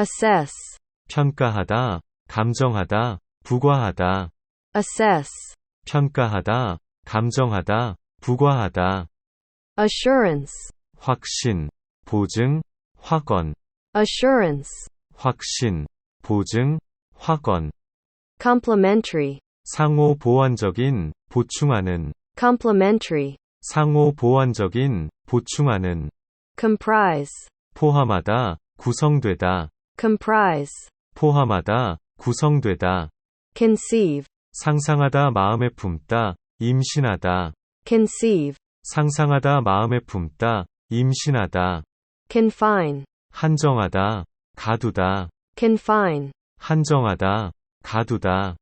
assess, 평가하다, 감정하다, 부과하다, assess, 평가하다, 감정하다, 부과하다, assurance, 확신, 보증, 확언, assurance, 확신, 보증, 확언, complementary, 상호 보완적인, 보충하는, complementary, 상호 보완적인, 보충하는, comprise, 포함하다, 구성되다, comprise, 포함하다, 구성되다, conceive, 상상하다 마음에 품다, 임신하다, conceive, 상상하다 마음에 품다, 임신하다, confine, 한정하다, 가두다, confine, 한정하다, 가두다,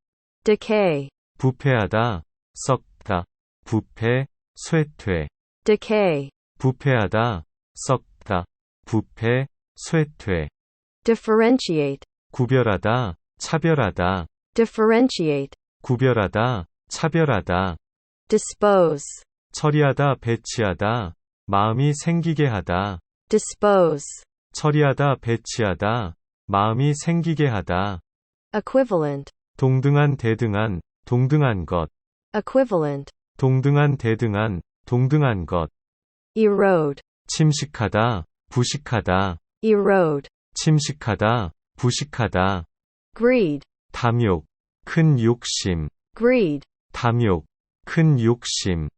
decay, 부패하다, 썩다, 부패, 쇠퇴, decay, 부패하다, 썩다, 부패, 쇠퇴, differentiate, 구별하다, 차별하다, differentiate, 구별하다, 차별하다, dispose, 처리하다, 배치하다, 마음이 생기게 하다, dispose, 처리하다, 배치하다, 마음이 생기게 하다, equivalent, 동등한, 대등한, 동등한 것, equivalent, 동등한, 대등한, 동등한 것, erode, 침식하다, 부식하다, erode, 침식하다, 부식하다, greed, 탐욕, 큰 욕심, greed, 탐욕, 큰 욕심,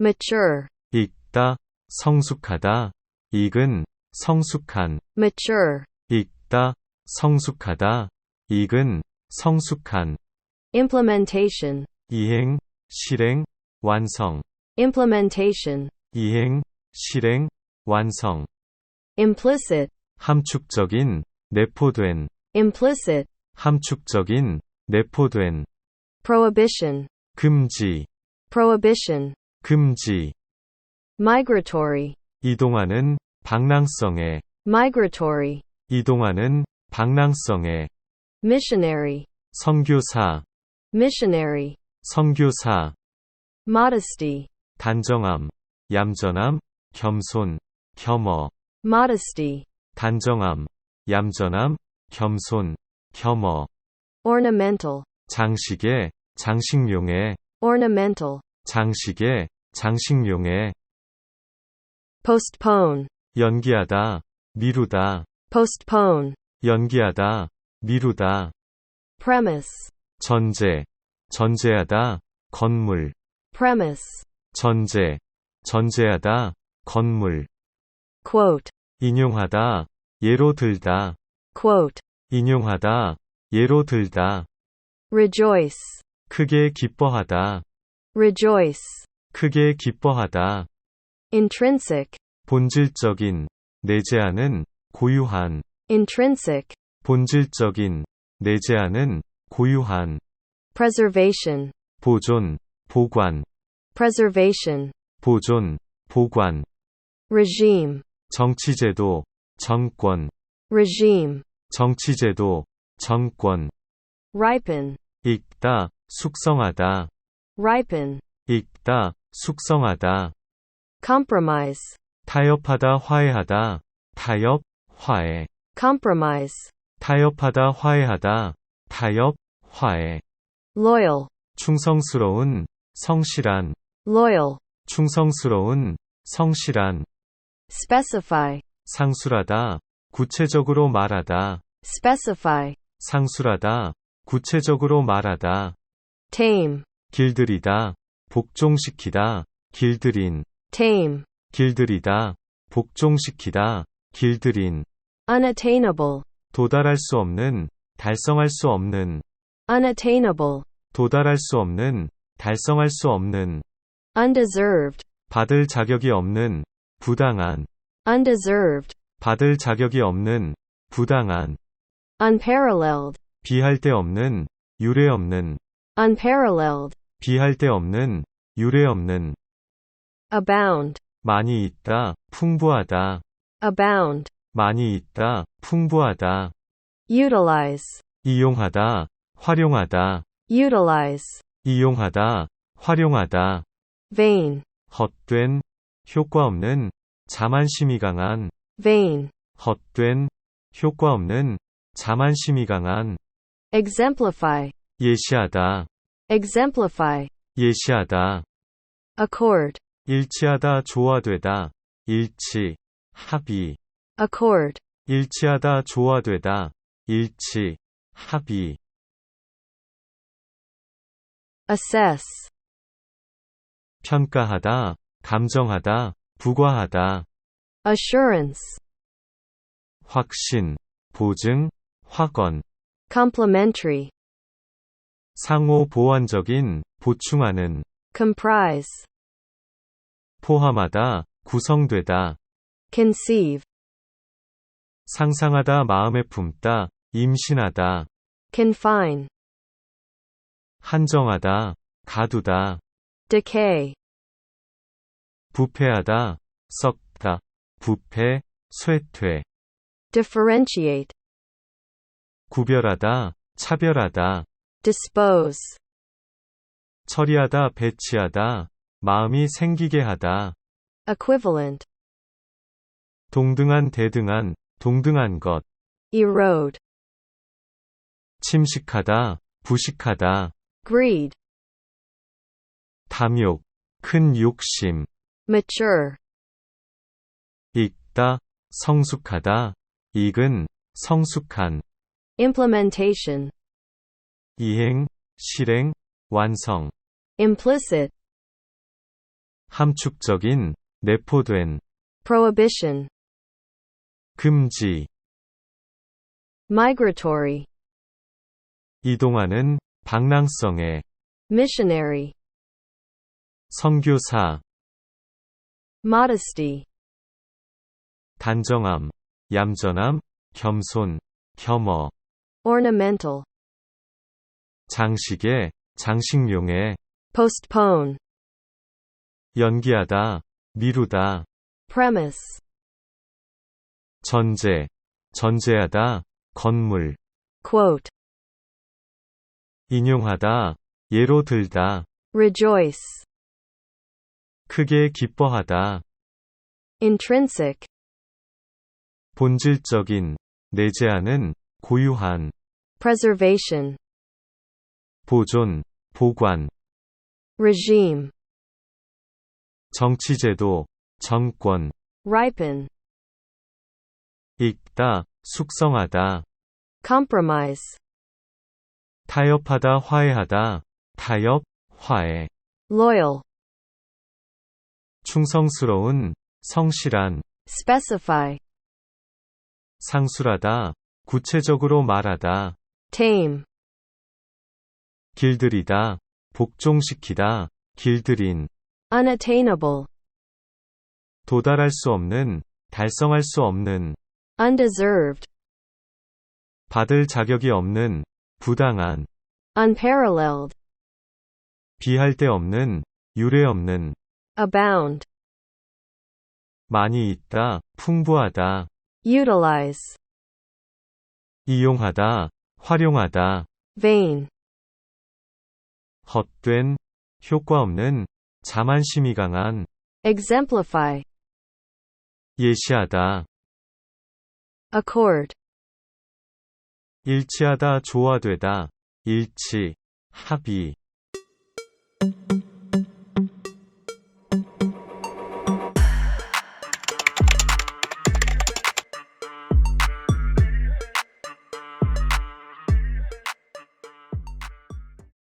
mature, 익다, 성숙하다, 익은, 성숙한, mature, 익다, 성숙하다, 익은, 성숙한, implementation, 이행, 실행, 완성, implementation, 이행, 실행, 완성, implicit, 함축적인, 내포된, implicit, 함축적인, 내포된, prohibition, 금지, prohibition, 금지, migratory, 이동하는, 방랑성에, migratory, 이동하는, 방랑성에, missionary, 선교사, missionary, 선교사, modesty, 단정함, 얌전함, 겸손, 겸허, modesty, 단정함, 얌전함, 겸손, 겸허, ornamental, 장식에, 장식용에, ornamental, 장식에, 장식용에, postpone, 연기하다, 미루다, postpone, 연기하다, 미루다, premise, 전제, 전제하다, 건물, premise, 전제, 전제하다, 건물, quote, 인용하다, 예로 들다, quote, 인용하다, 예로 들다, rejoice, 크게 기뻐하다, rejoice, 크게 기뻐하다, intrinsic, 본질적인, 내재하는, 고유한, intrinsic, 본질적인, 내재하는, 고유한, preservation, 보존, 보관, preservation, 보존, 보관, regime, 정치제도, 정권, regime, 정치제도, 정권, ripen, 익다, 숙성하다, ripen, 익다, 숙성하다, compromise, 타협하다, 화해하다, 타협, 화해, compromise, 타협하다, 화해하다, 타협, 화해, loyal, 충성스러운, 성실한, loyal, 충성스러운, 성실한, specify, 상술하다, 구체적으로 말하다, specify, 상술하다, 구체적으로 말하다, tame, 길들이다, 복종시키다, 길들인, tame, 길들이다, 복종시키다, 길들인, unattainable, 도달할 수 없는, 달성할 수 없는, unattainable, 도달할 수 없는, 달성할 수 없는, undeserved, 받을 자격이 없는, 부당한, undeserved, 받을 자격이 없는, 부당한, unparalleled, 비할 데 없는, 유례 없는, unparalleled, 비할 데 없는, 유례 없는, abound, 많이 있다, 풍부하다, abound, 많이 있다, 풍부하다, utilize, 이용하다, 활용하다, utilize, 이용하다, 활용하다, vain, 헛된, 효과 없는, 자만심이 강한, vain, 헛된, 효과 없는, 자만심이 강한, exemplify, 예시하다, exemplify, 예시하다, accord, 일치하다 조화되다, 일치, 합의, accord, 일치하다 조화되다, 일치, 합의, assess, 평가하다, 감정하다, 부과하다, assurance, 확신, 보증, 확언, complementary, 상호 보완적인, 보충하는, comprise, 포함하다, 구성되다, conceive, 상상하다 마음에 품다, 임신하다, confine, 한정하다, 가두다, decay, 부패하다, 썩다, 부패, 쇠퇴, differentiate, 구별하다, 차별하다, dispose, 처리하다, 배치하다, 마음이 생기게 하다, equivalent, 동등한, 대등한, 동등한 것, erode, 침식하다, 부식하다, greed, 탐욕, 큰 욕심, mature, 익다, 성숙하다, 익은, 성숙한, implementation, 이행, 실행, 완성, implicit, 함축적인, 내포된, prohibition, 금지, migratory, 이동하는, 방랑성에, missionary, 선교사, modesty, 단정함, 얌전함, 겸손, 겸허, ornamental, 장식에, 장식용에, postpone, 연기하다, 미루다, premise, 전제, 전제하다, 건물, quote, 인용하다, 예로 들다, rejoice, 크게 기뻐하다, intrinsic, 본질적인, 내재하는, 고유한, preservation, 보존, 보관, regime, 정치제도, 정권, ripen, 익다, 숙성하다, compromise, 타협하다, 화해하다, 타협, 화해, loyal, 충성스러운, 성실한, specify, 상술하다, 구체적으로 말하다, tame, 길들이다, 복종시키다, 길들인, unattainable, 도달할 수 없는, 달성할 수 없는, undeserved, 받을 자격이 없는, 부당한, unparalleled, 비할 데 없는, 유례 없는, abound, 많이 있다, 풍부하다, utilize, 이용하다, 활용하다, vain, 헛된, 효과 없는, 자만심이 강한, exemplify, 예시하다, accord, 일치하다, 조화되다, 일치, 합의.